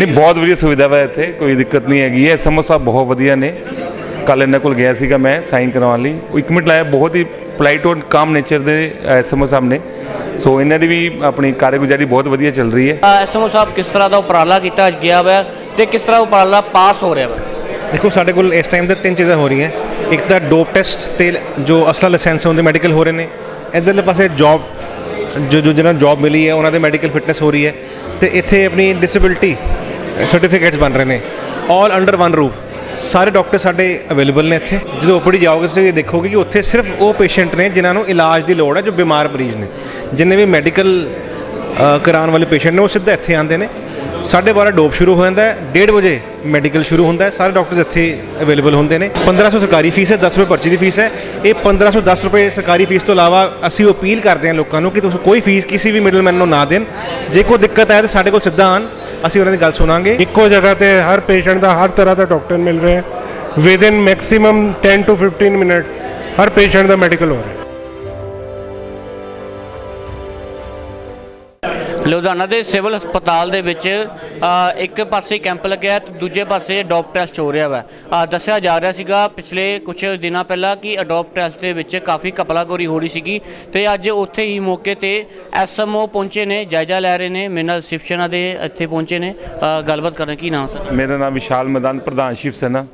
ਨਹੀਂ ਬਹੁਤ ਵਧੀਆ ਸੁਵਿਧਾ ਹੈ ਇੱਥੇ ਕੋਈ ਦਿੱਕਤ ਨਹੀਂ ਹੈਗੀ। ਹੈ ਐਸਐਮਓ ਸਾਹਿਬ ਬਹੁਤ ਵਧੀਆ ਨੇ। ਕੱਲ ਇਹਨਾਂ ਕੋਲ ਗਿਆ ਸੀਗਾ ਮੈਂ ਸਾਈਨ ਕਰਵਾਉਣ ਲਈ। ਉਹ ਇੱਕ ਮਿੰਟ ਲਾਇਆ ਬਹੁਤ ਹੀ ਪੋਲਾਈਟ ਔਰ ਕਾਮ ਨੇਚਰ ਦੇ ਐਸਐਮਓ ਸਾਹਿਬ ਨੇ। ਸੋ ਇਹਨਾਂ ਦੀ ਵੀ ਆਪਣੀ ਕਾਰਗੁਜ਼ਾਰੀ ਬਹੁਤ ਵਧੀਆ ਚੱਲ ਰਹੀ ਹੈ। ਐਸਐਮਓ ਸਾਹਿਬ ਕਿਸ ਤਰ੍ਹਾਂ ਦਾ ਉਪਰਾਲਾ ਕੀਤਾ ਗਿਆ ਵਾ ਤੇ ਕਿਸ ਤਰ੍ਹਾਂ ਉਪਰਾਲਾ ਪਾਸ ਹੋ ਰਿਹਾ ਵਾ? ਦੇਖੋ ਸਾਡੇ ਕੋਲ ਇਸ ਟਾਈਮ ਤੇ ਤਿੰਨ ਚੀਜ਼ਾਂ ਹੋ ਰਹੀਆਂ। ਇੱਕ ਤਾਂ ਡੋਪ ਟੈਸਟ ਤੇ ਜੋ ਅਸਲਾ ਲਾਇਸੈਂਸ ਹੁੰਦੇ ਮੈਡੀਕਲ ਹੋ ਰਹੇ ਨੇ। ਇਧਰਲੇ ਪਾਸੇ ਜੌਬ ਜੋ ਜੋ ਜਿਹਨਾਂ ਨੂੰ ਜੌਬ ਮਿਲੀ ਹੈ ਉਹਨਾਂ ਦੇ ਮੈਡੀਕਲ ਫਿਟਨੈਸ ਹੋ ਰਹੀ ਹੈ। ਤੇ ਇੱਥੇ ਆਪਣੀ ਡਿਸੇਬਿਲਟੀ ਸਰਟੀਫਿਕੇਟਸ ਬਣ ਰਹੇ ਨੇ। 올 ਅੰਡਰ ਵਨ ਰੂਫ ਸਾਰੇ ਡਾਕਟਰ ਸਾਡੇ ਅਵੇਲੇਬਲ ਨੇ ਇੱਥੇ। ਜਦੋਂ ਓਪੀਡੀ ਜਾਓਗੇ, ਤੁਸੀਂ ਇਹ ਦੇਖੋਗੇ ਕਿ ਉੱਥੇ ਸਿਰਫ ਉਹ ਪੇਸ਼ੈਂਟ ਨੇ ਜਿਨ੍ਹਾਂ ਨੂੰ ਇਲਾਜ ਦੀ ਲੋੜ ਹੈ, ਜੋ ਬਿਮਾਰ ਮਰੀਜ਼ ਨੇ। ਜਿੰਨੇ ਵੀ ਮੈਡੀਕਲ ਕਰਾਉਣ ਵਾਲੇ ਪੇਸ਼ੈਂਟ ਨੇ, ਉਹ ਸਿੱਧਾ ਇੱਥੇ ਆਉਂਦੇ ਨੇ। ਸਾਢੇ ਬਾਰਾਂ ਡੋਪ ਸ਼ੁਰੂ ਹੋ ਜਾਂਦਾ ਹੈ 1:30 ਵਜੇ ਮੈਡੀਕਲ ਸ਼ੁਰੂ ਹੁੰਦਾ ਹੈ। ਸਾਰੇ ਡਾਕਟਰਸ ਇੱਥੇ ਅਵੇਲੇਬਲ ਹੁੰਦੇ ਨੇ। 1500 ਸਰਕਾਰੀ ਫੀਸ ਹੈ 10 ਰੁਪਏ ਪਰਚੀ ਦੀ ਫੀਸ ਹੈ। ਇਹ 1510 ਰੁਪਏ ਸਰਕਾਰੀ ਫੀਸ ਤੋਂ ਇਲਾਵਾ ਅਸੀਂ ਅਪੀਲ ਕਰਦੇ ਹਾਂ ਲੋਕਾਂ ਨੂੰ ਕਿ ਤੁਸੀਂ ਕੋਈ ਫੀਸ ਕਿਸੇ ਵੀ ਮਿਡਲਮੈਨ ਨੂੰ ਨਾ ਦੇਣ। ਜੇ ਕੋਈ ਦਿੱਕਤ ਆਏ ਤਾਂ ਸਾਡੇ ਕੋਲ ਸਿੱਧਾ ਆਣ ਅਸੀਂ ਉਹਨਾਂ ਦੀ ਗੱਲ ਸੁਣਾਂਗੇ। ਇੱਕੋ ਜਗ੍ਹਾ ਤੇ ਹਰ ਪੇਸ਼ੈਂਟ ਦਾ ਹਰ ਤਰ੍ਹਾਂ ਦਾ ਡਾਕਟਰ ਮਿਲ ਰਿਹਾ ਹੈ। Within maximum 10 to 15 minutes ਹਰ ਪੇਸ਼ੈਂਟ ਦਾ ਮੈਡੀਕਲ ਹੋ ਰਿਹਾ ਲੁਧਿਆਣਾ ਦੇ ਸਿਵਲ ਹਸਪਤਾਲ ਦੇ ਵਿੱਚ ਇੱਕ ਪਾਸੇ ਕੈਂਪ ਲੱਗਿਆ ਤੇ ਦੂਜੇ ਪਾਸੇ ਡੋਪ ਟੈਸਟ ਹੋ ਰਿਹਾ ਵਾ। ਦੱਸਿਆ ਜਾ ਰਿਹਾ ਸੀਗਾ ਪਿਛਲੇ ਕੁਝ ਦਿਨਾਂ ਪਹਿਲਾਂ ਕਿ ਅਡੋਪ ਟੈਸਟ ਦੇ ਵਿੱਚ ਕਾਫੀ ਕਪਲਾਗੋਰੀ ਹੋ ਰਹੀ ਸੀਗੀ ਤੇ ਅੱਜ ਉੱਥੇ ਹੀ ਮੌਕੇ ਤੇ ਐਸਐਮਓ ਪਹੁੰਚੇ ਨੇ, ਜਾਇਜ਼ਾ ਲੈ ਰਹੇ ਨੇ, ਮੇਰੇ ਨਾਲ ਸਿਵਸੇਨਾ ਦੇ ਇੱਥੇ ਪਹੁੰਚੇ ਨੇ। ਗੱਲਬਾਤ ਕਰਨ ਕੀ ਨਾਮ ਸਰ? ਮੇਰਾ ਨਾਮ ਵਿਸ਼ਾਲ ਮੈਦਾਨ ਪ੍ਰਧਾਨ ਸ਼ਿਵ ਸੈਨਾ।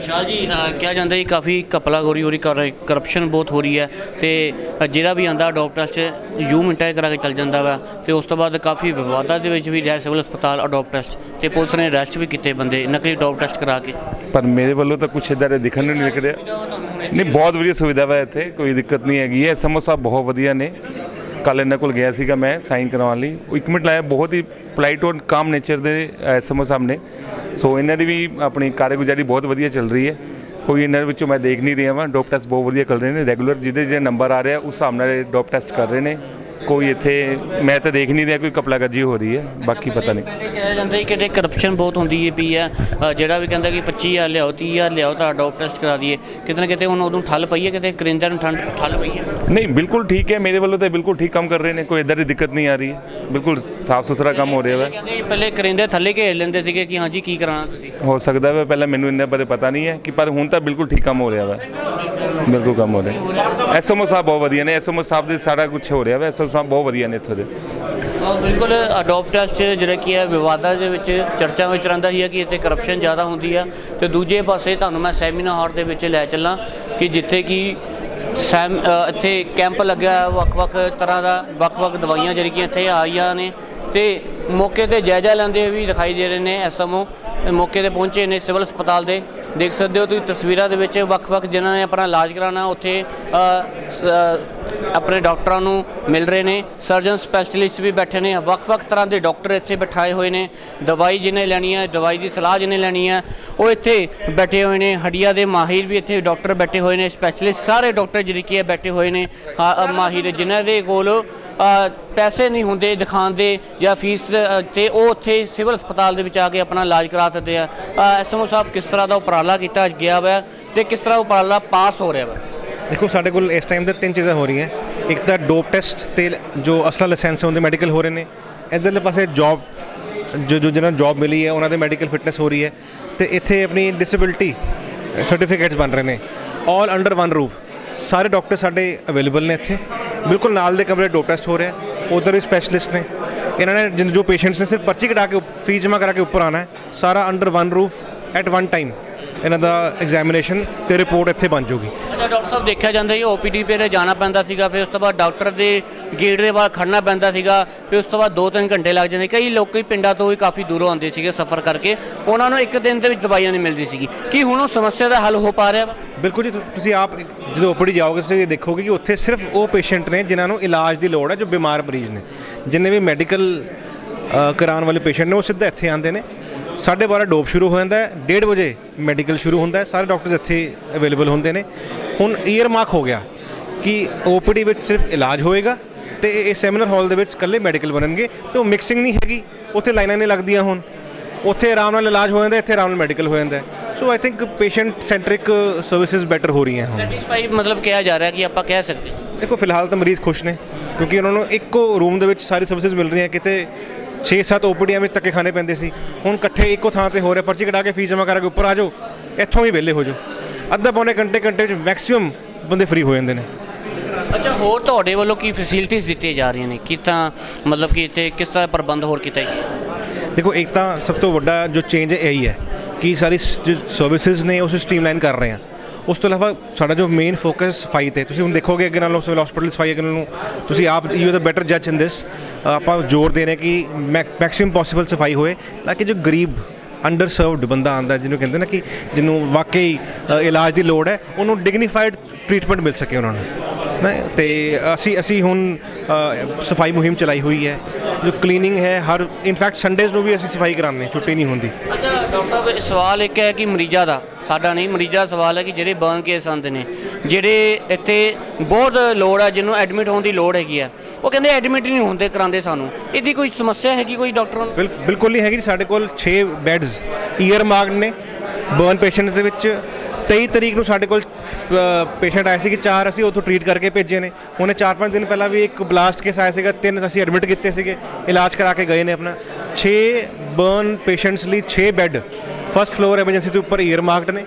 ਵਿਸ਼ਾਲ ਜੀ ਕਿਹਾ ਜਾਂਦਾ ਜੀ ਕਾਫੀ ਕਪਲਾਗੋਰੀ ਹੋ ਰਹੀ ਕਰਪਸ਼ਨ ਬਹੁਤ ਹੋ ਰਹੀ ਹੈ ਤੇ ਜਿਹੜਾ ਵੀ ਆਂਦਾ ਡਾਕਟਰ ਚ ਯੂ ਮਿੰਟਾਂ 'ਚ ਕਰਾ ਕੇ ਚੱਲ ਜਾਂਦਾ ਵਾ ਤੇ ਉਸ ਤੋਂ ਬਾਅਦ ਕਾਫੀ ਵਿਵਾਦਾਂ ਦੇ ਵਿੱਚ ਵੀ ਰਿਹਾ ਸਿਵਲ ਹਸਪਤਾਲ ਅਡੋਪ ਟੈਸਟ ਤੇ ਪੁਲਿਸ ਨੇ ਅਰੈਸਟ ਵੀ ਕੀਤੇ ਬੰਦੇ, ਨਕਲੀ ਡੋਪ ਟੈਸਟ ਕਰਾ ਕੇ। ਪਰ ਮੇਰੇ ਵੱਲੋਂ ਤਾਂ ਕੁਛ ਇਦਾਂ ਦੇ ਦਿਖਣ ਨਹੀਂ ਲੱਗ ਰਿਹਾ ਨਹੀਂ, ਬਹੁਤ ਵਧੀਆ ਸੁਵਿਧਾ ਹੈ ਇੱਥੇ, ਕੋਈ ਦਿੱਕਤ ਨਹੀਂ ਹੈਗੀ ਹੈ। ਐਸਐਮਓ ਸਾਹਿਬ ਬਹੁਤ ਵਧੀਆ ਨੇ। ਕੱਲ ਇਹਨਾਂ ਕੋਲ ਗਿਆ ਸੀਗਾ ਮੈਂ ਸਾਈਨ ਕਰਵਾਉਣ ਲਈ। ਉਹ ਇੱਕ ਮਿੰਟ ਲਾਇਆ, ਬਹੁਤ ਹੀ ਪੋਲਾਈਟ ਔਰ ਕਾਮ ਨੇਚਰ ਦੇ ਐਸਐਮਓ ਸਾਹਿਬ ਨੇ ਸੋ ਇਹਨਾਂ ਦੀ ਵੀ ਆਪਣੀ ਕਾਰਗੁਜ਼ਾਰੀ ਬਹੁਤ ਵਧੀਆ ਚੱਲ ਰਹੀ ਹੈ। ਕੋਈ ਇਹਨਾਂ ਵਿੱਚੋਂ ਮੈਂ ਦੇਖ ਨਹੀਂ ਰਿਹਾ ਵਾਂ। ਡੋਪ ਟੈਸਟ ਬਹੁਤ ਵਧੀਆ ਕਰ ਰਹੇ ਨੇ। ਰੈਗੂਲਰ ਜਿਹਦੇ ਜਿਹੜੇ ਨੰਬਰ ਆ ਰਿਹਾ, ਉਸ ਹਿਸਾਬ ਨਾਲ ਡੋਪ ਟੈਸਟ ਕਰ ਰਹੇ ਨੇ। ਕੋਈ ਇੱਥੇ ਮੈਂ ਤਾਂ ਦੇਖ ਨਹੀਂ ਰਿਹਾ ਕੋਈ ਕਪਲਾਗਰਜੀ ਹੋ ਰਹੀ ਹੈ ਬਾਕੀ ਪਤਾ ਨਹੀਂ। ਪਹਿਲੇ ਕਿਹਾ ਜਾਂਦਾ ਸੀ ਕਿ ਕਰਪਸ਼ਨ ਬਹੁਤ ਹੁੰਦੀ ਹੈ ਪਈ ਹੈ ਅ, ਜਿਹੜਾ ਵੀ ਕਹਿੰਦਾ ਕਿ 25000 ਲਿਆਓ 30000 ਲਿਆਓ ਤਾਂ ਡੋਪ ਟੈਸਟ ਕਰਾ ਦਈਏ। ਕਿਤੇ ਨਾ ਕਿਤੇ ਹੁਣ ਉਦੋਂ ਠੱਲ ਪਈ ਹੈ ਕਿਤੇ ਕਰਿੰਦਰ ਨੂੰ ਠੰਡ ਠੱਲ ਪਈ ਹੈ। ਨਹੀਂ ਬਿਲਕੁਲ ਠੀਕ ਹੈ ਮੇਰੇ ਵੱਲੋਂ ਤਾਂ ਬਿਲਕੁਲ ਠੀਕ ਕੰਮ ਕਰ ਰਹੇ ਨੇ ਕੋਈ ਇਦਾਂ ਦੀ ਦਿੱਕਤ ਨਹੀਂ ਆ ਰਹੀ ਹੈ। ਬਿਲਕੁਲ ਸਾਫ਼ ਸੁਥਰਾ ਕੰਮ ਹੋ ਰਿਹਾ ਕਹਿੰਦੇ ਸੀ ਪਹਿਲੇ ਕਰਿੰਦੇ ਥੱਲੇ ਘੇਰ ਲੈਂਦੇ ਸੀਗੇ ਕਿ ਹਾਂਜੀ ਕੀ ਕਰਾਉਣਾ ਤੁਸੀਂ। ਹੋ ਸਕਦਾ ਹੈ ਪਹਿਲਾਂ ਮੈਨੂੰ ਇੰਨੇ ਬਾਰੇ ਪਤਾ ਨਹੀਂ ਹੈ ਕਿ ਪਰ ਹੁਣ ਤਾਂ ਬਿਲਕੁਲ ਠੀਕ ਕੰਮ ਹੋ ਰਿਹਾ ਵਾ। ਬਿਲਕੁਲ ਕੰਮ ਹੋ ਰਿਹਾ। ਐਸਐਮਓ ਸਾਹਿਬ ਬਹੁਤ ਵਧੀਆ ਨੇ ਐਸਐਮਓ ਸਾਹਿਬ ਦੇ ਸਾਰਾ ਕੁਝ ਹੋ ਰਿਹਾ ਵਾ ਐਸਐਮਓ ਸਾਹਿਬ ਬਹੁਤ ਵਧੀਆ ਨੇ ਇੱਥੋਂ ਦੇ। ਬਿਲਕੁਲ ਅਡੋਪ ਟੈਸਟ ਜਿਹੜਾ ਕੀ ਹੈ, ਵਿਵਾਦਾਂ ਦੇ ਵਿੱਚ ਚਰਚਾ ਵਿੱਚ ਰਹਿੰਦਾ ਹੀ ਹੈ ਕਿ ਇੱਥੇ ਕਰਪਸ਼ਨ ਜ਼ਿਆਦਾ ਹੁੰਦੀ ਆ। ਤੇ ਦੂਜੇ ਪਾਸੇ ਤੁਹਾਨੂੰ ਮੈਂ ਸੈਮੀਨਾਰ ਹਾਲ ਦੇ ਵਿੱਚ ਲੈ ਚੱਲਾਂ ਕਿ ਜਿੱਥੇ ਕਿ ਸੈਮ ਇੱਥੇ ਕੈਂਪ ਲੱਗਿਆ ਵੱਖ-ਵੱਖ ਤਰ੍ਹਾਂ ਦਾ, ਵੱਖ-ਵੱਖ ਦਵਾਈਆਂ ਜਿਹੜੀਆਂ ਕਿ ਇੱਥੇ ਆਈਆਂ ਨੇ। ਤੇ ਮੌਕੇ ਤੇ ਜਾਇਜ਼ਾ ਲੈਂਦੇ ਵੀ ਦਿਖਾਈ ਦੇ ਰਹੇ ਨੇ ਐਸਐਮਓ ਮੌਕੇ ਤੇ ਪਹੁੰਚੇ ਨੇ ਸਿਵਲ ਹਸਪਤਾਲ ਦੇ। ਦੇਖ ਸਕਦੇ ਹੋ ਤੁਸੀਂ ਤਸਵੀਰਾਂ ਦੇ ਵਿੱਚ ਵੱਖ-ਵੱਖ ਜਿਨ੍ਹਾਂ ਨੇ ਆਪਣਾ ਇਲਾਜ ਕਰਾਉਣਾ, ਉੱਥੇ ਆਪਣੇ ਡਾਕਟਰਾਂ ਨੂੰ ਮਿਲ ਰਹੇ ਨੇ। ਸਰਜਨ ਸਪੈਸ਼ਲਿਸਟ ਵੀ ਬੈਠੇ ਨੇ। ਵੱਖ-ਵੱਖ ਤਰ੍ਹਾਂ ਦੇ ਡਾਕਟਰ ਇੱਥੇ ਬਿਠਾਏ ਹੋਏ ਨੇ। ਦਵਾਈ ਜਿਹਨੇ ਲੈਣੀ ਹੈ ਦਵਾਈ ਦੀ ਸਲਾਹ ਜਿਹਨੇ ਲੈਣੀ ਹੈ ਉਹ ਇੱਥੇ ਬੈਠੇ ਹੋਏ ਨੇ। ਹੱਡੀਆਂ ਦੇ ਮਾਹਿਰ ਵੀ ਇੱਥੇ ਡਾਕਟਰ ਬੈਠੇ ਹੋਏ ਨੇ। ਸਪੈਸ਼ਲਿਸਟ ਸਾਰੇ ਡਾਕਟਰ ਜਿਹੜੇ ਕੀ ਬੈਠੇ ਹੋਏ ਨੇ। ਹਾਂ, ਮਾਹਿਰ ਜਿਨ੍ਹਾਂ ਦੇ ਕੋਲ ਪੈਸੇ ਨਹੀਂ ਹੁੰਦੇ ਦਿਖਾਉਣ ਦੇ ਜਾਂ ਫੀਸ ਅ, ਤੇ ਉਹ ਉੱਥੇ ਸਿਵਲ ਹਸਪਤਾਲ ਦੇ ਵਿੱਚ ਆ ਕੇ ਆਪਣਾ ਇਲਾਜ ਕਰਾ ਸਕਦੇ ਆ। ਐਸਐਮਓ ਸਾਹਿਬ ਕਿਸ ਤਰ੍ਹਾਂ ਦਾ ਉਪਰਾਲਾ ਕੀਤਾ ਗਿਆ ਵਾ ਤੇ ਕਿਸ ਤਰ੍ਹਾਂ ਉਪਰਾਲਾ ਪਾਸ ਹੋ ਰਿਹਾ ਵਾ? ਦੇਖੋ, ਸਾਡੇ ਕੋਲ ਇਸ ਟਾਈਮ ਤੇ ਤਿੰਨ ਚੀਜ਼ਾਂ ਹੋ ਰਹੀਆਂ। ਇੱਕ ਤਾਂ ਡੋਪ ਟੈਸਟ ਤੇ ਜੋ ਅਸਲਾ ਲਾਇਸੈਂਸ ਹੁੰਦੇ ਮੈਡੀਕਲ ਹੋ ਰਹੇ ਨੇ। ਇਧਰਲੇ ਪਾਸੇ ਜੌਬ ਜੋ ਜੋ ਜਿਹਨਾਂ ਨੂੰ ਜੌਬ ਮਿਲੀ ਹੈ, ਉਹਨਾਂ ਦੇ ਮੈਡੀਕਲ ਫਿਟਨੈਸ ਹੋ ਰਹੀ ਹੈ। ਤੇ ਇੱਥੇ ਆਪਣੀ ਡਿਸੇਬਿਲਟੀ ਸਰਟੀਫਿਕੇਟਸ ਬਣ ਰਹੇ ਨੇ। 올 ਅੰਡਰ ਵਨ ਰੂਫ ਸਾਰੇ ਡਾਕਟਰ ਸਾਡੇ ਅਵੇਲੇਬਲ ਨੇ ਇੱਥੇ। ਬਿਲਕੁਲ ਨਾਲ ਦੇ ਕਮਰੇ ਡੋਪ ਟੈਸਟ ਹੋ ਰਿਹਾ। ਉਧਰ ਵੀ ਸਪੈਸ਼ਲਿਸਟ ਨੇ। ਇਹਨਾਂ ਨੇ ਜਿਨ, ਜੋ ਪੇਸ਼ੈਂਟਸ ਨੇ, ਸਿਰਫ ਪਰਚੀ ਕਟਾ ਕੇ, ਫੀਸ ਜਮ੍ਹਾਂ ਕਰਾ ਕੇ ਉੱਪਰ ਆਣਾ ਹੈ। ਸਾਰਾ under one roof at one time ਇਹਨਾਂ ਦਾ ਐਗਜ਼ਾਮੀਨੇਸ਼ਨ ਤੇ ਰਿਪੋਰਟ ਇੱਥੇ ਬਣ ਜਾਊਗੀ। ਅੱਛਾ ਡਾਕਟਰ ਸਾਹਿਬ ਦੇਖਿਆ ਜਾਂਦਾ ਸੀ ਓਪੀਡੀ ਤੇ ਜਾਣਾ ਪੈਂਦਾ ਸੀਗਾ ਫਿਰ ਉਸ ਤੋਂ ਬਾਅਦ ਡਾਕਟਰ ਦੇ ਗੇਟ ਦੇ ਬਾਹਰ ਖੜਨਾ ਪੈਂਦਾ ਸੀਗਾ ਫਿਰ ਉਸ ਤੋਂ ਬਾਅਦ 2-3 ਘੰਟੇ ਲੱਗ ਜਾਂਦੇ। ਕਈ ਲੋਕੀ ਪਿੰਡਾਂ ਤੋਂ ਵੀ ਕਾਫੀ ਦੂਰੋਂ ਆਉਂਦੇ ਸੀਗੇ ਸਫ਼ਰ ਕਰਕੇ। ਉਹਨਾਂ ਨੂੰ ਇੱਕ ਦਿਨ ਦੇ ਵਿੱਚ ਦਵਾਈਆਂ ਨਹੀਂ ਮਿਲਦੀ ਸੀਗੀ। ਕੀ ਹੁਣ ਉਹ ਸਮੱਸਿਆ ਦਾ ਹੱਲ ਹੋ ਪਾ ਰਿਹਾ ਵਾ? ਬਿਲਕੁਲ ਜੀ ਤੁਸੀਂ ਆਪ ਜਦੋਂ ਓਪੀਡੀ ਜਾਓਗੇ ਤੁਸੀਂ ਦੇਖੋਗੇ ਕਿ ਉੱਥੇ ਸਿਰਫ ਉਹ ਪੇਸ਼ੈਂਟ ਨੇ ਜਿਨ੍ਹਾਂ ਨੂੰ ਇਲਾਜ ਦੀ ਲੋੜ ਹੈ ਜੋ ਬਿਮਾਰ ਮਰੀਜ਼ ਨੇ। ਜਿੰਨੇ ਵੀ ਮੈਡੀਕਲ ਕਰਾਉਣ ਵਾਲੇ ਪੇਸ਼ੈਂਟ ਨੇ ਉਹ ਸਿੱਧਾ ਇੱਥੇ ਆਉਂਦੇ ਨੇ। 12:30 ਡੋਪ ਸ਼ੁਰੂ ਹੋ ਜਾਂਦਾ ਹੈ 1:30 ਵਜੇ ਮੈਡੀਕਲ ਸ਼ੁਰੂ ਹੁੰਦਾ ਹੈ ਸਾਰੇ ਡਾਕਟਰਸ ਇੱਥੇ ਅਵੇਲੇਬਲ ਹੁੰਦੇ ਨੇ। ਹੁਣ ਈਅਰ ਮਾਰਕ ਹੋ ਗਿਆ ਕਿ ਓਪੀਡੀ ਵਿੱਚ ਸਿਰਫ ਇਲਾਜ ਹੋਏਗਾ ਤੇ ਇਹ ਸੈਮੀਨਾਰ ਹਾਲ ਦੇ ਵਿੱਚ ਇਕੱਲੇ ਮੈਡੀਕਲ ਬਣਨਗੇ ਤੇ ਉਹ ਮਿਕਸਿੰਗ ਨਹੀਂ ਹੈਗੀ ਉੱਥੇ ਲਾਈਨਾਂ ਨਹੀਂ ਲੱਗਦੀਆਂ ਹੁਣ। ਉੱਥੇ ਆਰਾਮ ਨਾਲ ਇਲਾਜ ਹੋ ਜਾਂਦਾ ਇੱਥੇ ਆਰਾਮ ਨਾਲ ਮੈਡੀਕਲ ਹੋ ਜਾਂਦਾ so I think patient centric services better ਹੋ ਰਹੀਆਂ ਹੁਣ। ਸੈਟੀਸਫਾਈ ਮਤਲਬ ਕਿਹਾ ਜਾ ਰਿਹਾ ਕਿ ਆਪਾਂ ਕਹਿ ਸਕਦੇ। ਦੇਖੋ ਫਿਲਹਾਲ ਤਾਂ ਮਰੀਜ਼ ਖੁਸ਼ ਨੇ ਕਿਉਂਕਿ ਉਹਨਾਂ ਨੂੰ ਇੱਕੋ ਰੂਮ ਦੇ ਵਿੱਚ ਸਾਰੀ ਸਰਵਿਸਿਜ਼ ਮਿਲ ਰਹੀਆਂ ਕਿਤੇ 6-7 ਓਪੀਡੀਆਂ ਵਿੱਚ ਧੱਕੇ ਖਾਣੇ ਪੈਂਦੇ ਸੀ। ਹੁਣ ਇਕੱਠੇ ਇੱਕੋ ਥਾਂ ਤੇ ਹੋ ਰਿਹਾ ਪਰਚੀ ਕਢਾ ਕੇ ਫੀਸ ਜਮ੍ਹਾਂ ਕਰਾ ਕੇ ਉੱਪਰ ਆ ਜਾਓ ਇੱਥੋਂ ਹੀ ਵਿਹਲੇ ਹੋ ਜਾਓ। ਅੱਧਾ ਪੌਣੇ ਘੰਟੇ ਘੰਟੇ ਵਿੱਚ ਮੈਕਸਿਮਮ ਬੰਦੇ ਫ੍ਰੀ ਹੋ ਜਾਂਦੇ ਨੇ। ਅੱਛਾ ਹੋਰ ਤੁਹਾਡੇ ਵੱਲੋਂ ਕੀ ਫੈਸਿਲਿਟੀਆਂ ਦਿੱਤੀਆਂ ਜਾ ਰਹੀਆਂ ਨੇ? ਕੀ ਤਾਂ ਮਤਲਬ ਕਿ ਇੱਥੇ ਕਿਸ ਤਰ੍ਹਾਂ ਪ੍ਰਬੰਧ ਹੋਰ ਕੀਤਾ ਗਿਆ? ਦੇਖੋ ਇੱਕ ਤਾਂ ਸਭ ਤੋਂ ਵੱਡਾ ਜੋ ਚੇਂਜ ਹੈ ਇਹੀ ਹੈ ਕਿ ਸਾਰੀ ਸਰਵਿਸਿਜ਼ ਨੇ ਉਸ ਸਟ੍ਰੀਮਲਾਈਨ ਕਰ ਰਹੇ ਹਾਂ ਉਸ ਤੋਂ ਇਲਾਵਾ ਸਾਡਾ ਜੋ ਮੇਨ ਫੋਕਸ ਸਫ਼ਾਈ ਤੇ ਤੁਸੀਂ ਹੁਣ ਦੇਖੋਗੇ ਅੱਗੇ ਨਾਲੋਂ ਸਿਵਲ ਹਸਪੀਟਲ ਸਫ਼ਾਈ ਅੱਗੇ ਨਾਲੋਂ, ਤੁਸੀਂ ਆਪ ਯੂ ਦਾ ਬੈਟਰ ਜੱਜ ਇਨ ਦਿਸ ਆਪਾਂ ਜ਼ੋਰ ਦੇ ਰਹੇ ਕਿ ਮੈਕਸਿਮਮ ਪੋਸੀਬਲ ਸਫ਼ਾਈ ਹੋਏ, ਤਾਂ ਕਿ ਜੋ ਗਰੀਬ ਅੰਡਰ ਸਰਵਡ ਬੰਦਾ ਆਂਦਾ ਜਿਹਨੂੰ ਕਹਿੰਦੇ ਨਾ ਕਿ ਜਿਹਨੂੰ ਵਾਕਈ ਇਲਾਜ ਦੀ ਲੋੜ ਹੈ, ਉਹਨੂੰ ਡਿਗਨੀਫਾਈਡ ਟ੍ਰੀਟਮੈਂਟ ਮਿਲ ਸਕੇ ਉਹਨਾਂ ਨੂੰ। ਨਾ ਤੇ ਅਸੀਂ ਅਸੀਂ ਹੁਣ ਸਫ਼ਾਈ ਮੁਹਿੰਮ ਚਲਾਈ ਹੋਈ ਹੈ। ਜੋ ਕਲੀਨਿੰਗ ਹੈ ਹਰ ਇਨਫੈਕਟ ਸੰਡੇਜ਼ ਨੂੰ ਵੀ ਅਸੀਂ ਸਫ਼ਾਈ ਕਰਾਉਂਦੇ ਹਾਂ ਛੁੱਟੀ ਨਹੀਂ ਹੁੰਦੀ। ਅੱਛਾ ਡਾਕਟਰ ਸਾਹਿਬ ਸਵਾਲ ਇੱਕ ਹੈ ਕਿ ਮਰੀਜ਼ਾਂ ਦਾ ਸਾਡਾ ਨਹੀਂ ਮਰੀਜ਼ਾਂ ਦਾ ਸਵਾਲ ਹੈ ਕਿ ਜਿਹੜੇ ਬਰਨ ਕੇਸ ਆਉਂਦੇ ਨੇ ਜਿਹੜੇ ਇੱਥੇ ਬਹੁਤ ਲੋੜ ਹੈ ਜਿਹਨੂੰ ਐਡਮਿਟ ਹੋਣ ਦੀ ਲੋੜ ਹੈਗੀ ਆ ਉਹ ਕਹਿੰਦੇ ਐਡਮਿਟ ਨਹੀਂ ਹੁੰਦੇ ਕਰਾਉਂਦੇ ਸਾਨੂੰ। ਇਹਦੀ ਕੋਈ ਸਮੱਸਿਆ ਹੈਗੀ ਕੋਈ ਡਾਕਟਰਾਂ ਨੂੰ ਬਿਲ ਬਿਲਕੁਲ ਨਹੀਂ ਹੈਗੀ ਸਾਡੇ ਕੋਲ 6 ਬੈੱਡਸ ਈਅਰ ਮਾਰਕਡ ਨੇ ਬਰਨ ਪੇਸ਼ੈਂਟਸ ਦੇ ਵਿੱਚ 23 ਤਰੀਕ ਨੂੰ ਸਾਡੇ ਕੋਲ ਪੇਸ਼ੈਂਟ ਆਏ ਸੀ ਕਿ ਚਾਰ ਅਸੀਂ ਉੱਥੋਂ ਟ੍ਰੀਟ ਕਰਕੇ ਭੇਜੇ ਨੇ। ਉਹਨੇ 4-5 ਦਿਨ ਪਹਿਲਾਂ ਵੀ ਇੱਕ ਬਲਾਸਟ ਕੇਸ ਆਇਆ ਸੀਗਾ, ਤਿੰਨ ਅਸੀਂ ਐਡਮਿਟ ਕੀਤੇ ਸੀਗੇ, ਇਲਾਜ ਕਰਾ ਕੇ ਗਏ ਨੇ ਆਪਣਾ। 6 ਬਰਨ ਪੇਸ਼ੈਂਟਸ ਲਈ 6 ਬੈੱਡ ਫਸਟ ਫਲੋਰ ਐਮਰਜੈਂਸੀ ਦੇ ਉੱਪਰ ਈਅਰ ਮਾਰਕਡ ਨੇ।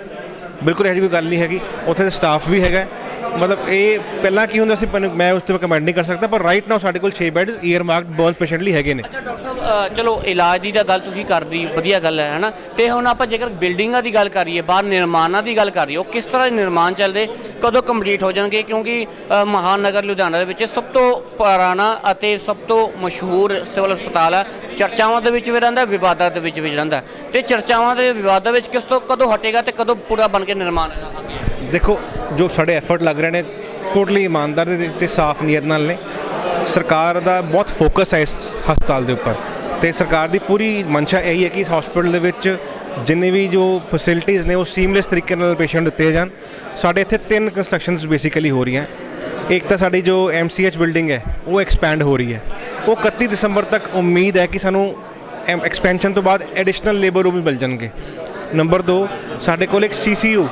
ਬਿਲਕੁਲ ਇਹੋ ਜਿਹੀ ਕੋਈ ਗੱਲ ਨਹੀਂ ਹੈਗੀ, ਉੱਥੇ ਦਾ ਸਟਾਫ ਵੀ ਹੈਗਾ ਮਤਲਬ ਇਹ ਪਹਿਲਾਂ ਕੀ ਹੁੰਦਾ ਸੀ, ਪਰ ਮੈਂ ਉਸ ਤੇ ਕਮੈਂਟ ਨਹੀਂ ਕਰ ਸਕਦਾ, ਪਰ ਰਾਈਟ ਨਾਓ ਸਾਡੇ ਕੋਲ 6 beds earmarked burn patient ਲਈ ਹੈਗੇ ਨੇ। ਅੱਛਾ ਡਾਕਟਰ ਸਾਹਿਬ ਚਲੋ, ਇਲਾਜ ਦੀ ਤਾਂ ਗੱਲ ਤੁਸੀਂ ਕਰਦੀ ਵਧੀਆ ਗੱਲ ਹੈ, ਹਨਾ? ਤੇ ਹੁਣ ਆਪਾਂ ਜੇਕਰ ਬਿਲਡਿੰਗਾਂ ਦੀ ਗੱਲ ਕਰੀਏ, ਬਾਹਰ ਨਿਰਮਾਣਾਂ ਦੀ ਗੱਲ ਕਰੀਏ, ਉਹ ਕਿਸ ਤਰ੍ਹਾਂ ਦੇ ਨਿਰਮਾਣ ਚੱਲਦੇ, ਕਦੋਂ ਕੰਪਲੀਟ ਹੋ ਜਾਣਗੇ? ਕਿਉਂਕਿ ਮਹਾਨਗਰ ਲੁਧਿਆਣਾ ਦੇ ਵਿੱਚ ਸਭ ਤੋਂ ਪੁਰਾਣਾ ਅਤੇ ਸਭ ਤੋਂ ਮਸ਼ਹੂਰ ਸਿਵਲ ਹਸਪਤਾਲ ਹੈ ਚਰਚਾਵਾਂ ਦੇ ਵਿੱਚ ਵੀ ਰਹਿੰਦਾ, ਵਿਵਾਦਾਂ ਦੇ ਵਿੱਚ ਵੀ ਰਹਿੰਦਾ। ਤੇ ਚਰਚਾਵਾਂ ਦੇ ਵਿਵਾਦਾਂ ਵਿੱਚ ਕਿਸ ਤੋਂ ਕਦੋਂ ਹਟੇਗਾ ਤੇ ਕਦੋਂ ਪੂਰਾ ਬਣ ਕੇ ਨਿਰਮਾਣ ਹੋਏਗਾ ਦੇਖੋ, ਜੋ ਸਾਡੇ ਐਫਰਟ ਲੱਗ ਰਹੇ ਨੇ ਟੋਟਲੀ ਇਮਾਨਦਾਰ ਦੇ ਤੇ ਸਾਫ਼ ਨੀਅਤ ਨਾਲ ਨੇ। ਸਰਕਾਰ ਦਾ ਬਹੁਤ ਫੋਕਸ ਹੈ ਇਸ ਹਸਪਤਾਲ ਦੇ ਉੱਪਰ। ਤੇ ਸਰਕਾਰ ਦੀ ਪੂਰੀ ਮਨਸ਼ਾ ਇਹੀ ਹੈ ਕਿ ਇਸ ਹਸਪੀਟਲ ਦੇ ਵਿੱਚ ਜਿੰਨੇ ਵੀ ਜੋ ਫੈਸਿਲਿਟੀਆਂ ਨੇ, ਉਹ ਸੀਮਲੈਸ ਤਰੀਕੇ ਨਾਲ ਪੇਸ਼ੈਂਟ ਦਿੱਤੇ ਜਾਣ। ਸਾਡੇ ਇੱਥੇ ਤਿੰਨ ਕੰਸਟਰਕਸ਼ਨਸ ਬੇਸਿਕਲੀ ਹੋ ਰਹੀਆਂ। ਇੱਕ ਤਾਂ ਸਾਡੀ ਜੋ ਐਮਸੀਐਚ ਬਿਲਡਿੰਗ ਹੈ, ਉਹ ਐਕਸਪੈਂਡ ਹੋ ਰਹੀ ਹੈ। ਉਹ 31 ਦਸੰਬਰ ਤੱਕ ਉਮੀਦ ਹੈ ਕਿ ਸਾਨੂੰ ਐਕਸਪੈਂਸ਼ਨ ਤੋਂ ਬਾਅਦ ਐਡੀਸ਼ਨਲ ਲੇਬਰ ਰੂਮ ਵੀ ਮਿਲ ਜਾਣਗੇ। ਨੰਬਰ 2 ਸਾਡੇ ਕੋਲ ਇੱਕ CCU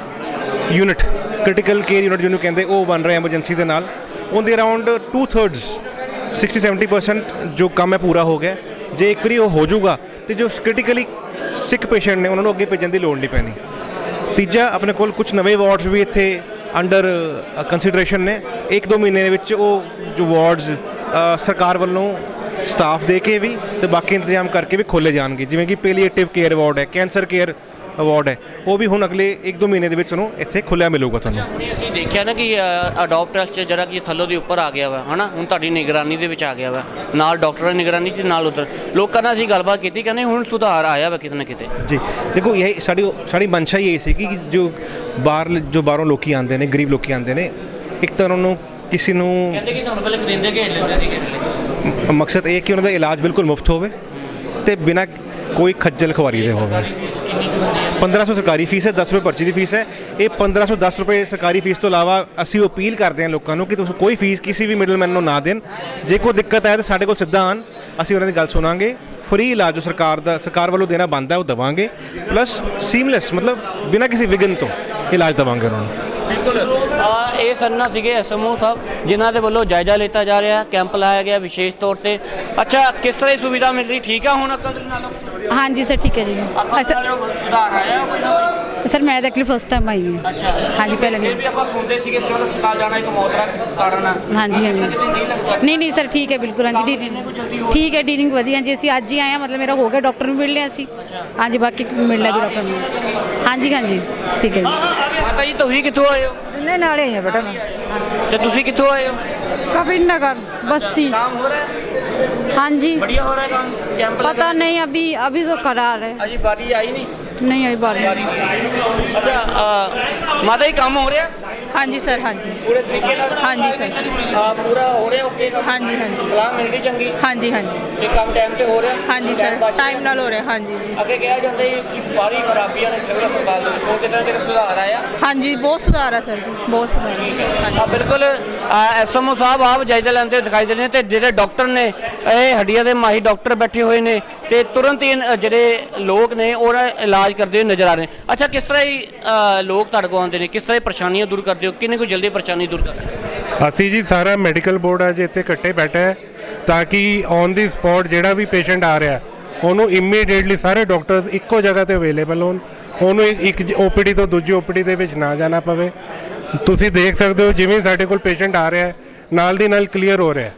unit critical care unit ਜਿਹਨੂੰ ਕਹਿੰਦੇ, ਉਹ ਬਣ ਰਿਹਾ ਐਮਰਜੈਂਸੀ ਦੇ ਨਾਲ। ਉਹਦੇ ਅਰਾਊਂਡ 2/3 60-70% ਜੋ ਕੰਮ ਹੈ ਪੂਰਾ ਹੋ ਗਿਆ। ਜੇ ਇੱਕ ਵਾਰੀ ਉਹ ਹੋ ਜਾਊਗਾ, ਤੇ ਜੋ ਕ੍ਰਿਟੀਕਲੀ ਸਿਕ ਪੇਸ਼ੈਂਟ ਨੇ, ਉਹਨਾਂ ਨੂੰ ਅੱਗੇ ਭੇਜਣ ਦੀ ਲੋੜ ਨਹੀਂ ਪੈਣੀ। ਤੀਜਾ, ਆਪਣੇ ਕੋਲ ਕੁਝ ਨਵੇਂ ਵਾਰਡਸ ਵੀ ਇੱਥੇ ਅੰਡਰ ਕੰਸੀਡਰੇਸ਼ਨ ਨੇ। ਇੱਕ ਦੋ ਮਹੀਨੇ ਦੇ ਵਿੱਚ ਉਹ ਜੋ ਵਾਰਡਸ ਸਰਕਾਰ ਵੱਲੋਂ ਸਟਾਫ ਦੇ ਕੇ ਵੀ ਤੇ ਬਾਕੀ ਇੰਤਜ਼ਾਮ ਕਰਕੇ ਵੀ ਖੋਲੇ ਜਾਣਗੇ। ਜਿਵੇਂ ਕਿ ਪੇਲੀਏਟਿਵ ਕੇਅਰ ਵਾਰਡ ਹੈ ਕੈਂਸਰ ਕੇਅਰ ਵਾਰਡ ਹੈ ਉਹ ਵੀ ਹੁਣ ਅਗਲੇ ਇੱਕ ਦੋ ਮਹੀਨੇ ਦੇ ਵਿੱਚ ਉਹਨੂੰ ਇੱਥੇ ਖੁੱਲਿਆ ਮਿਲੂਗਾ ਤੁਹਾਨੂੰ। ਹੁਣੇ ਅਸੀਂ ਦੇਖਿਆ ਨਾ ਕਿ ਅਡਾਪਟ ਟੈਸਟ ਜਿਹੜਾ ਕਿ ਥੱਲੋਂ ਦੇ ਉੱਪਰ ਆ ਗਿਆ ਵਾ ਹਨਾ? ਹੁਣ ਤੁਹਾਡੀ ਨਿਗਰਾਨੀ ਦੇ ਵਿੱਚ ਆ ਗਿਆ ਵਾ। ਨਾਲ ਡਾਕਟਰਾਂ ਦੀ ਨਿਗਰਾਨੀ ਤੇ ਨਾਲ ਉਧਰ। ਲੋਕਾਂ ਨਾਲ ਅਸੀਂ ਗੱਲਬਾਤ ਕੀਤੀ ਕਹਿੰਦੇ ਹੁਣ ਸੁਧਾਰ ਆਇਆ ਵਾ ਕਿਤੇ ਨਾ ਕਿਤੇ। ਜੀ ਦੇਖੋ ਇਹ ਸਾਡੀ ਸਾਡੀ ਮਨਸ਼ਾ ਹੀ ਇਹ ਸੀ ਕਿ ਜੋ ਬਾਹਰ ਜੋ ਬਾਹਰੋਂ ਲੋਕੀ ਆਉਂਦੇ ਨੇ ਗਰੀਬ ਲੋਕੀ ਆਉਂਦੇ ਨੇ ਇੱਕ ਤਾਂ ਉਹਨਾਂ ਨੂੰ ਕਿਸੇ ਨੂੰ ਕਹਿੰਦੇ ਕਿ ਸਾਨੂੰ ਪਹਿਲੇ ਕਰਿੰਦੇ ਘੇਰ ਲੈਂਦੇ ਸੀ ਘੇਰ ਮਕਸਦ ਇਹ ਕਿ ਉਹਨਾਂ ਦਾ ਇਲਾਜ ਬਿਲਕੁਲ ਮੁਫਤ ਹੋਵੇ ਤੇ ਬਿਨਾਂ ਕੋਈ ਖੱਜਲ ਖੁਆਰੀ ਦੇ ਹੋਵੇ। ਫੀਸ ਕਿੰਨੀ ਕੁ ਹੁੰਦੀ ਹੈ? 1500 ਸਰਕਾਰੀ ਫੀਸ ਹੈ 10 ਰੁਪਏ ਪਰਚੀ ਦੀ ਫੀਸ ਹੈ। ਇਹ 1510 ਰੁਪਏ ਸਰਕਾਰੀ ਫੀਸ ਤੋਂ ਇਲਾਵਾ ਅਸੀਂ ਅਪੀਲ ਕਰਦੇ ਹਾਂ ਲੋਕਾਂ ਨੂੰ ਕਿ ਤੁਸੀਂ ਕੋਈ ਫੀਸ ਕਿਸੇ ਵੀ ਮਿਡਲਮੈਨ ਨੂੰ ਨਾ ਦੇਣ। ਜੇ ਕੋਈ ਦਿੱਕਤ ਹੈ ਤਾਂ ਸਾਡੇ ਕੋਲ ਸਿੱਧਾ ਆਣ ਅਸੀਂ ਉਹਨਾਂ ਦੀ ਗੱਲ ਸੁਣਾਂਗੇ। ਫ੍ਰੀ ਇਲਾਜ ਜੋ ਸਰਕਾਰ ਦਾ ਸਰਕਾਰ ਵੱਲੋਂ ਦੇਣਾ ਬੰਦਾ ਹੈ ਉਹ ਦਵਾਂਗੇ। ਪਲੱਸ ਸੀਮਲੈਸ ਮਤਲਬ ਬਿਨਾਂ ਕਿਸੇ ਵਿਗਨ ਤੋਂ ਇਲਾਜ ਦਵਾਂਗੇ ਉਹਨਾਂ ਨੂੰ। ਬਿਲਕੁਲ। ਆ, ਇਹ ਸੰਨਾ ਸੀਗੇ ਐਸਐਮਓ ਸਾਹਿਬ, ਜਿਨ੍ਹਾਂ ਦੇ ਵੱਲੋਂ ਜਾਇਜ਼ਾ ਲਿੱਤਾ ਜਾ ਰਿਹਾ, ਕੈਂਪ ਲਾਇਆ ਗਿਆ ਵਿਸ਼ੇਸ਼ ਤੌਰ ਤੇ। ਅੱਛਾ, ਕਿਸ ਤਰ੍ਹਾਂ ਦੀ ਸੁਵਿਧਾ ਮਿਲ ਰਹੀ? ਠੀਕ ਆ ਹੁਣ ਅੱਗੇ ਨਾਲੋਂ? ਸਕਦੇ ਹੋ ਸਰ ਠੀਕ ਹੈ ਜੀ। ਸਰ ਮੈਂ ਤਾਂ ਐਕਚੁਅਲੀ ਫਸਟ ਟਾਈਮ ਆਈ ਹਾਂ। ਅੱਛਾ। ਹਾਂਜੀ, ਪਹਿਲਾਂ ਵੀ ਆਪਾਂ ਸੁਣਦੇ ਸੀਗੇ ਸਿਵਲ ਹਸਪਤਾਲ ਜਾਣਾ ਇੱਕ ਮੌਤ ਦਾ ਕਾਰਨ ਆ। ਹਾਂਜੀ, ਹਾਂਜੀ। ਕਿਤੇ ਨਹੀਂ ਨਹੀਂ ਨਹੀਂ ਸਰ ਠੀਕ ਹੈ ਬਿਲਕੁਲ ਕੰਮ ਹਾਂਜੀ ਕਿੰਨੇ ਠੀਕ ਹੈ ਡੀਲਿੰਗ ਵਧੀਆ ਜੀ ਅਸੀਂ ਅੱਜ ਹੀ ਆਏ ਹਾਂ ਮਤਲਬ ਮੇਰਾ ਹੋ ਗਿਆ ਡਾਕਟਰ ਨੂੰ ਮਿਲ ਲਿਆ ਸੀ ਅੱਛਾ। ਹਾਂਜੀ ਬਾਕੀ ਮਿਲ ਲਿਆ ਵੀ ਡਾਕਟਰ ਨੂੰ। ਹਾਂਜੀ ਹਾਂਜੀ ਠੀਕ ਹੈ ਜੀ। ਮਾਤਾ ਜੀ ਤੁਸੀਂ ਕਿੱਥੋਂ ਆਏ ਹੋ? ਨਹੀਂ ਨਾਲੇ ਹੈ ਬੇਟਾ। ਤੇ ਤੁਸੀਂ ਕਿੱਥੋਂ ਆਏ ਹੋ? ਕਬੀਰ ਨਗਰ ਬਸਤੀ। ਕੰਮ ਹੋ ਰਿਹਾ? हाँ जी बढ़िया हो रहा है काम कैंप लगा पता है। नहीं अभी अभी तो करा रहे अजी बारी आई नहीं नहीं अभी बारिश अच्छा आ, माता जी काम हो ਰਿਹਾ ਹਾਂਜੀ ਸਰ ਹਾਂਜੀ। ਪੂਰੇ ਤਰੀਕੇ ਨਾਲ ਹਾਂਜੀ ਸਰ। ਆ ਪੂਰਾ ਹੋ ਰਿਹਾ ਓਕੇ ਕੰਮ? ਹਾਂਜੀ ਹਾਂਜੀ। ਸਲਾਹ ਮਿਲਦੀ ਚੰਗੀ? ਹਾਂਜੀ ਹਾਂਜੀ। ਤੇ ਕੰਮ ਟਾਈਮ ਤੇ ਹੋ ਰਿਹਾ? ਹਾਂਜੀ Time ਸਰ ਬਚ ਰਿਹਾ? ਟਾਈਮ ਨਾਲ ਹੋ ਰਿਹਾ ਹਾਂਜੀ। ਜੀ ਅੱਗੇ ਕਿਹਾ ਜਾਂਦਾ ਸੀ ਕਿ ਬਾਰੀ ਖਰਾਬੀਆਂ ਨੇ ਸਿਵਲ ਹਸਪਤਾਲ ਦੇ ਵਿੱਚ। ਹੁਣ ਕਿਤੇ ਨਾ ਕਿਤੇ ਸੁਧਾਰ ਆਇਆ? ਹਾਂਜੀ ਬਹੁਤ ਸੁਧਾਰ ਹੈ ਸਰ ਜੀ ਬਹੁਤ ਸੁਧਾਰ ਹੈ ਆ ਬਿਲਕੁਲ ਐਸਐਮਓ ਸਾਹਿਬ ਆਪ ਜਾਇਜ਼ਾ ਲੈਂਦੇ ਦਿਖਾਈ ਦੇ ਰਹੇ ਨੇ ਤੇ ਜਿਹੜੇ ਡਾਕਟਰ ਨੇ ਇਹ ਹੱਡੀਆਂ ਦੇ ਮਾਹਿਰ ਡਾਕਟਰ ਬੈਠੇ ਹੋਏ ਨੇ ਤੇ ਤੁਰੰਤ ਹੀ ਜਿਹੜੇ ਲੋਕ ਨੇ ਉਹਦਾ ਇਲਾਜ ਕਰਦੇ ਹੋਏ ਨਜ਼ਰ ਆ ਰਹੇ ਨੇ। ਅੱਛਾ ਕਿਸ ਤਰ੍ਹਾਂ ਹੀ ਅ, ਲੋਕ ਤੁਹਾਡੇ ਕੋਲ ਆਉਂਦੇ ਨੇ? ਕਿਸ ਤਰ੍ਹਾਂ ਦੀ ਪਰੇਸ਼ਾਨੀਆਂ ਦੂਰ ਕਰਦੇ ਹੋ? ਕਿੰਨੇ ਕੁ ਜਲਦੀ ਪਰੇਸ਼ਾਨੀ ਦੂਰ ਕਰਦੇ ਹੋ? ਅਸੀਂ ਜੀ ਸਾਰਾ ਮੈਡੀਕਲ ਬੋਰਡ ਅੱਜ ਇੱਥੇ ਇਕੱਠੇ ਬੈਠਾ ਹੈ ਤਾਂ ਕਿ ਔਨ ਦੀ ਸਪੌਟ ਜਿਹੜਾ ਵੀ ਪੇਸ਼ੈਂਟ ਆ ਰਿਹਾ, ਉਹਨੂੰ ਇਮੀਡੀਏਟਲੀ ਸਾਰੇ ਡਾਕਟਰਸ ਇੱਕੋ ਜਗ੍ਹਾ ਤੇ ਅਵੇਲੇਬਲ ਹੋਣ। ਉਹਨੂੰ ਇੱਕ- ਇੱਕ ਓਪੀਡੀ ਤੋਂ ਦੂਜੀ ਓਪੀਡੀ ਦੇ ਵਿੱਚ ਨਾ ਜਾਣਾ ਪਵੇ। ਤੁਸੀਂ ਦੇਖ ਸਕਦੇ ਹੋ ਜਿਵੇਂ ਸਾਡੇ ਕੋਲ ਪੇਸ਼ੈਂਟ ਆ ਰਿਹਾ ਹੈ, ਨਾਲ ਦੀ ਨਾਲ ਕਲੀਅਰ ਹੋ ਰਿਹਾ ਹੈ।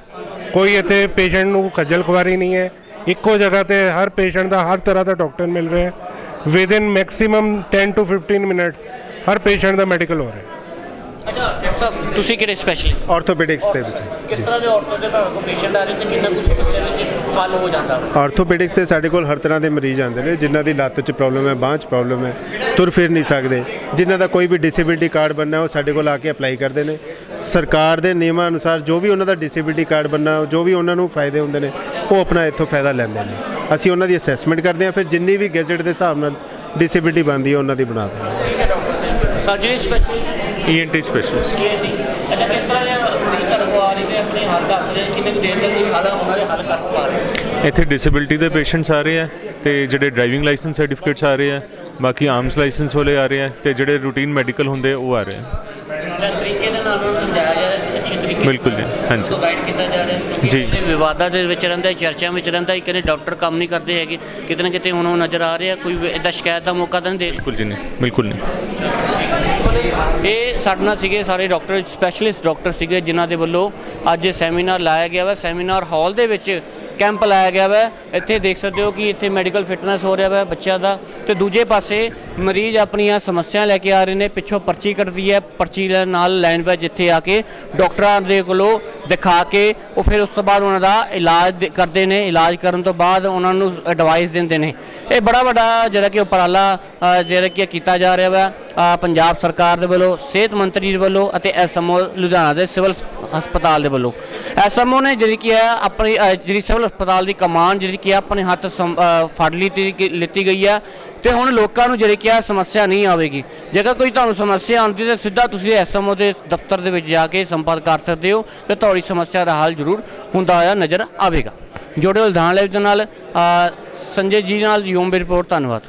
ਕੋਈ ਇੱਥੇ ਪੇਸ਼ੈਂਟ ਨੂੰ ਖੱਜਲ ਖੁਆਰੀ ਨਹੀਂ ਹੈ। ਇੱਕੋ ਜਗ੍ਹਾ ਤੇ ਹਰ ਪੇਸ਼ੈਂਟ ਦਾ ਹਰ ਤਰ੍ਹਾਂ ਦਾ ਡਾਕਟਰ ਮਿਲ ਰਿਹਾ ਹੈ। Within maximum 10 to 15 minutes ਹਰ ਪੇਸ਼ੈਂਟ ਦਾ ਮੈਡੀਕਲ ਹੋ ਰਿਹਾ ਹੈ। ਸਾਹਿਬ ਤੁਸੀਂ ਕਿਹੜੇ ਸਪੈਸ਼ਲਿਸਟ ਆਰਥੋਪੈਡਿਕਸ ਦੇ ਵਿੱਚ। ਕਿਸ ਤਰ੍ਹਾਂ ਦੇ ਔਰਥੋ ਦੇ ਭਾਵੇਂ ਕੋਈ ਪੇਸ਼ੈਂਟ ਆ ਰਹੇ ਤੇ ਕਿੰਨਾ ਕੁ ਸਮੱਸਿਆ ਵਿੱਚ ਹੱਲ ਹੋ ਜਾਂਦਾ? ਆਰਥੋਪੈਡਿਕਸ ਤੇ ਸਾਡੇ ਕੋਲ ਹਰ ਤਰ੍ਹਾਂ ਦੇ ਮਰੀਜ਼ ਆਉਂਦੇ ਨੇ ਜਿਨ੍ਹਾਂ ਦੀ ਲੱਤ 'ਚ ਪ੍ਰੋਬਲਮ ਹੈ ਬਾਂਹ 'ਚ ਪ੍ਰੋਬਲਮ ਹੈ ਤੁਰ ਫਿਰ ਨਹੀਂ ਸਕਦੇ। ਜਿਨ੍ਹਾਂ ਦਾ ਕੋਈ ਵੀ ਡਿਸੇਬਿਲਿਟੀ ਕਾਰਡ ਬਣਨਾ ਉਹ ਸਾਡੇ ਕੋਲ ਆ ਕੇ ਅਪਲਾਈ ਕਰਦੇ ਨੇ। ਸਰਕਾਰ ਦੇ ਨਿਯਮਾਂ ਅਨੁਸਾਰ ਜੋ ਵੀ ਉਹਨਾਂ ਦਾ ਡਿਸੇਬਿਲਿਟੀ ਕਾਰਡ ਬਣਨਾ ਜੋ ਵੀ ਉਹਨਾਂ ਨੂੰ ਫਾਇਦੇ ਹੁੰਦੇ ਨੇ ਉਹ ਆਪਣਾ ਇੱਥੋਂ ਫਾਇਦਾ ਲੈਂਦੇ ਨੇ। ਅਸੀਂ ਉਹਨਾਂ ਦੀ ਅਸੈਸਮੈਂਟ ਕਰਦੇ ਹਾਂ ਫਿਰ ਜਿੰਨੀ ਵੀ ਗੈਜਟ ਦੇ ਹਿਸਾਬ ਨਾਲ ਡਿਸੇਬਿਲਿਟੀ ਬਣਦੀ ਹੈ ਉਹਨਾਂ ਦੀ ਬਣਾ ਦਿੰਦੇ ਹਾਂ। ਸਰਜਰੀ ਸਪੈਸ਼ਲਿਸਟ ਈਐਨਟੀ ਸਪੈਸ਼ਲਿਸਟ ਇਹ ਨਹੀਂ ਅੱਛਾ ਕਿਸ ਤਰ੍ਹਾਂ ਦੇ ਮਰੀਜ਼ ਤੁਹਾਡੇ ਕੋਲ ਆ ਰਹੇ ਤੇ ਆਪਣੇ ਹੱਲ ਦੱਸ ਰਹੇ ਕਿੰਨੇ ਕੁ ਦੇਰ ਤੱਕ ਕੋਈ ਹੱਲ ਉਹਨਾਂ ਦੇ ਹੱਲ ਕਰ ਪਾ ਰਹੇ ਇੱਥੇ ਡਿਸੇਬਿਲਿਟੀ ਦੇ ਪੇਸ਼ੈਂਟਸ ਆ ਰਹੇ ਆ ਤੇ ਜਿਹੜੇ ਡਰਾਈਵਿੰਗ ਲਾਇਸੈਂਸ ਸਰਟੀਫਿਕੇਟਸ ਆ ਰਹੇ ਆ ਬਾਕੀ ਆਰਮਸ ਲਾਇਸੈਂਸ ਵਾਲੇ ਆ ਰਹੇ ਆ ਤੇ ਜਿਹੜੇ ਰੂਟੀਨ ਮੈਡੀਕਲ ਹੁੰਦੇ ਆ, ਉਹ ਆ ਰਹੇ ਆ। ਜਾਂ ਤਰੀਕੇ ਦੇ ਨਾਲ ਉਹਨੂੰ ਸਮਝਾਇਆ ਜਾ ਰਿਹਾ ਅੱਛੇ ਤਰੀਕੇ ਬਿਲਕੁਲ ਜੀ, ਹਾਂਜੀ। ਗਾਈਡ ਕੀਤਾ ਜਾ ਰਿਹਾ ਜੀ। ਇਹਦੇ ਵਿਵਾਦਾਂ ਦੇ ਵਿੱਚ ਰਹਿੰਦਾ ਹੈ, ਚਰਚਾ ਵਿੱਚ ਰਹਿੰਦਾ ਹੈ ਕਹਿੰਦੇ ਡਾਕਟਰ ਕੰਮ ਨਹੀਂ ਕਰਦੇ ਹੈਗੇ ਕਿਤੇ ਨਾ ਕਿਤੇ ਹੁਣ ਉਹ ਨਜ਼ਰ ਆ ਰਿਹਾ ਕੋਈ ਇਦਾਂ ਸ਼ਿਕਾਇਤ ਦਾ ਮੌਕਾ ਤਾਂ ਨਹੀਂ ਦੇ ਬਿਲਕੁਲ ਜੀ ਨਹੀਂ ਬਿਲਕੁਲ ਨਹੀਂ ਇਹ ਸਾਡੇ ਨਾਲ ਸੀਗੇ ਸਾਰੇ ਡਾਕਟਰ ਸਪੈਸ਼ਲਿਸਟ ਡਾਕਟਰ ਸੀਗੇ ਜਿਨ੍ਹਾਂ ਦੇ ਵੱਲੋਂ ਅੱਜ ਇਹ ਸੈਮੀਨਾਰ ਲਾਇਆ ਗਿਆ ਵਾ ਸੈਮੀਨਾਰ ਹਾਲ ਦੇ ਵਿੱਚ ਕੈਂਪ ਲਾਇਆ ਗਿਆ ਵਾ। ਇੱਥੇ ਦੇਖ ਸਕਦੇ ਹੋ ਕਿ ਇੱਥੇ ਮੈਡੀਕਲ ਫਿਟਨੈਸ ਹੋ ਰਿਹਾ ਵਾ ਬੱਚਿਆਂ ਦਾ। ਤੇ ਦੂਜੇ ਪਾਸੇ ਮਰੀਜ਼ ਆਪਣੀਆਂ ਸਮੱਸਿਆ ਲੈ ਕੇ ਆ ਰਹੇ ਨੇ। ਪਿੱਛੋਂ ਪਰਚੀ ਕੱਟਦੀ ਹੈ। ਪਰਚੀ ਦੇ ਨਾਲ ਲਾਈਨ ਵਿੱਚ ਜਿੱਥੇ ਆ ਕੇ ਡਾਕਟਰਾਂ ਦੇ ਕੋਲੋਂ ਦਿਖਾ ਕੇ ਉਹ ਫਿਰ ਉਸ ਤੋਂ ਬਾਅਦ ਉਹਨਾਂ ਦਾ ਇਲਾਜ ਦੇ- ਕਰਦੇ ਨੇ। ਇਲਾਜ ਕਰਨ ਤੋਂ ਬਾਅਦ ਉਹਨਾਂ ਨੂੰ ਐਡਵਾਈਸ ਦਿੰਦੇ ਨੇ। ਇਹ ਬੜਾ ਵੱਡਾ ਜਿਹੜਾ ਕਿ ਉਪਰਾਲਾ ਜਿਹੜਾ ਕਿ ਕੀਤਾ ਜਾ ਰਿਹਾ ਵਾ। ਪੰਜਾਬ ਸਰਕਾਰ ਦੇ ਵੱਲੋਂ, ਸਿਹਤ ਮੰਤਰੀ ਦੇ ਵੱਲੋਂ ਅਤੇ ਐਸਐਮਓ ਲੁਧਿਆਣਾ ਦੇ ਸਿਵਲ ਹਸਪਤਾਲ ਦੇ ਵੱਲੋਂ। ਐਸਐਮਓ ਨੇ ਜਿਹੜੀ ਕੀ ਹੈ ਆਪਣੀ ਅ, ਜਿਹੜੀ ਸਿਵਲ ਹਸਪਤਾਲ ਦੀ ਕਮਾਨ ਜਿਹੜੀ ਕੀ ਹੈ ਆਪਣੇ ਹੱਥ ਸੰ- ਅ, ਫੜ ਲਈ ਤੀ- ਲਿੱਤੀ ਗਈ ਹੈ ਤੇ ਹੁਣ ਲੋਕਾਂ ਨੂੰ ਜਿਹੜੀ ਕੀ ਹੈ ਸਮੱਸਿਆ ਨਹੀਂ ਆਵੇਗੀ। ਜੇਕਰ ਕੋਈ ਤੁਹਾਨੂੰ ਸਮੱਸਿਆ ਆਉਂਦੀ ਤਾਂ ਸਿੱਧਾ ਤੁਸੀਂ ਐਸਐਮਓ ਦੇ ਦਫ਼ਤਰ ਦੇ ਵਿੱਚ ਜਾ ਕੇ ਸੰਪਰਕ ਕਰ ਸਕਦੇ ਹੋ ਤੇ ਤੁਹਾਡੀ ਸਮੱਸਿਆ ਦਾ ਹੱਲ ਜ਼ਰੂਰ ਹੁੰਦਾ ਹੋਇਆ ਨਜ਼ਰ ਆਵੇਗਾ। ਜੋੜੇ ਲੁਧਿਆਣਾ ਲਾਈਵ ਦੇ ਨਾਲ ਅ, ਸੰਜੇ ਜੀ ਨਾਲ ਯੂਮ ਰਿਪੋਰਟ ਧੰਨਵਾਦ।